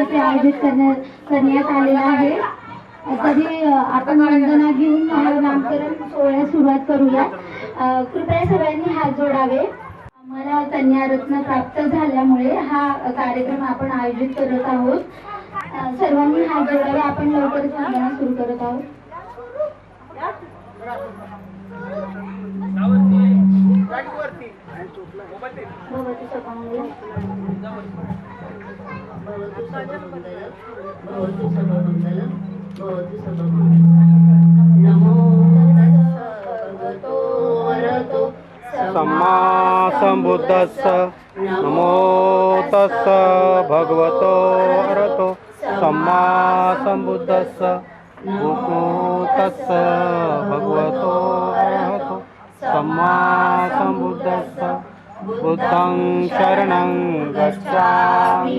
तर्फे आयोजित करण्यात करण्यात आलेला आहे. तरी आपण वंदना घेऊन नामकरण सोहळ्यास सुरुवात करूया. कृपया सगळ्यांनी हात जोडावे. आम्हाला कन्यारत्न प्राप्त झाल्यामुळे हा कार्यक्रम आपण आयोजित करत आहोत. सर्वांनी हात जोडावे. आपण लवकरच वंदना सुरू करत आहोत. भवतु सर्वमङ्गलं भवतु नमो तस्स भगवतो अरहतो सम्मा सम्बुद्धस्स नमो तस्स भगवतो अरहतो सम्मा सम्बुद्धस्स बुद्धं शरणं गच्छामि।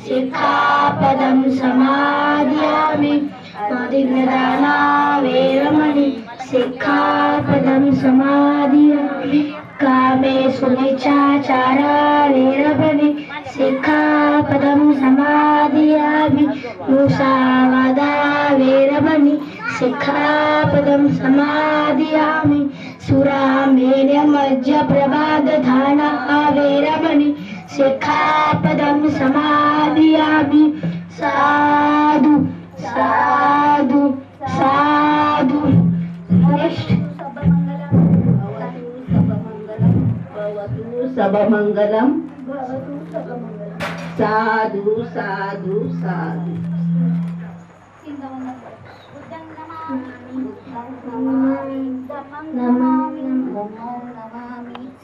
శిఖాపదం సమాధ్యామి మదిగ్రదానా శిఖాపదం సమాధ్యామి కామే శిఖాపదం సమాధ్యామి ముషావదా शिक्षापदं समादयामि सुरामेर्यमज्जप्रभादधाना वेरमणि शिक्षापदं समादयामि साधु साधु साधु। सबमङ्गलं साधु साधु साधु।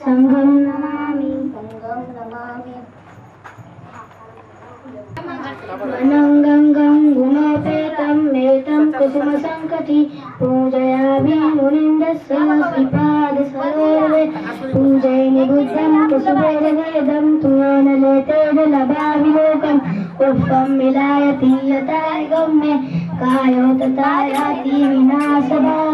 संघं नमामि वनङ्गङ्गं गुणोपेतं मेतं कुसुमसङ्कटि पूजयामि मुनिन्दस्य श्रीपादसरोवे पूजयनि बुद्धं कुसुमेरवेदं तुवानले तेजलभावि लोकं मिलायति यथागं मे कायो तथा याति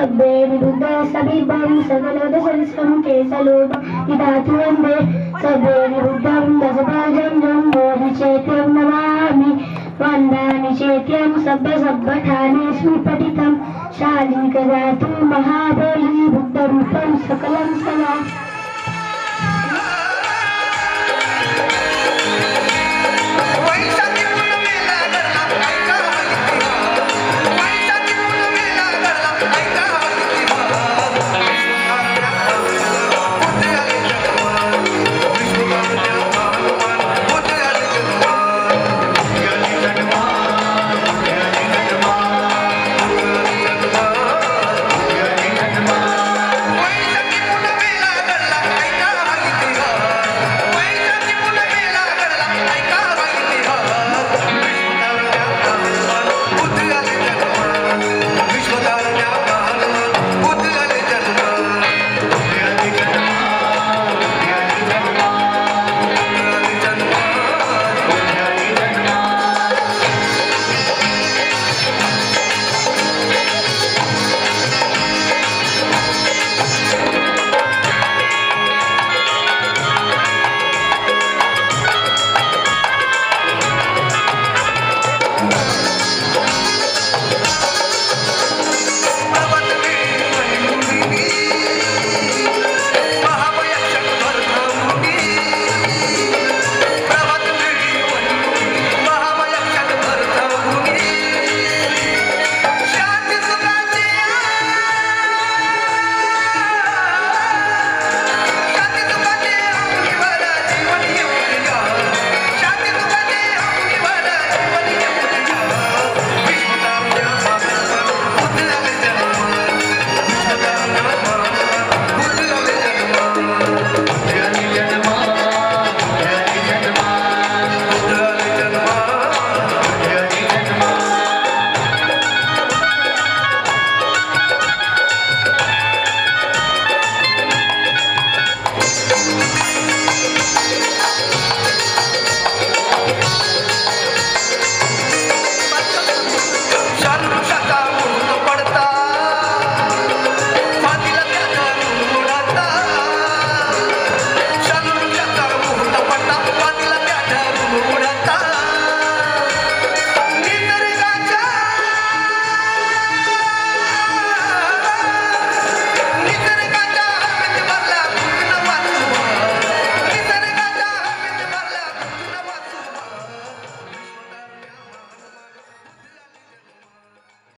ಶ್ರದ್ಧೆ ವಿರುದ್ಧ ಸಭಿಭಾವಿಸಲು ಸಂಸ್ಕೃಂ ಕೇಸಲೋಪ ಇದಾತಿ ಒಂದೇ ಸಭೆ ವಿರುದ್ಧಂ ದಸಭಾಜಂ ಜಂಬೋಹಿ ಚೇತ್ಯಂ ನಮಾಮಿ వందాని చేత్యం సభ్య సభ్యఠానే సుపఠితం శాలీకదాతు మహాబలి బుద్ధ రూపం సకలం సదా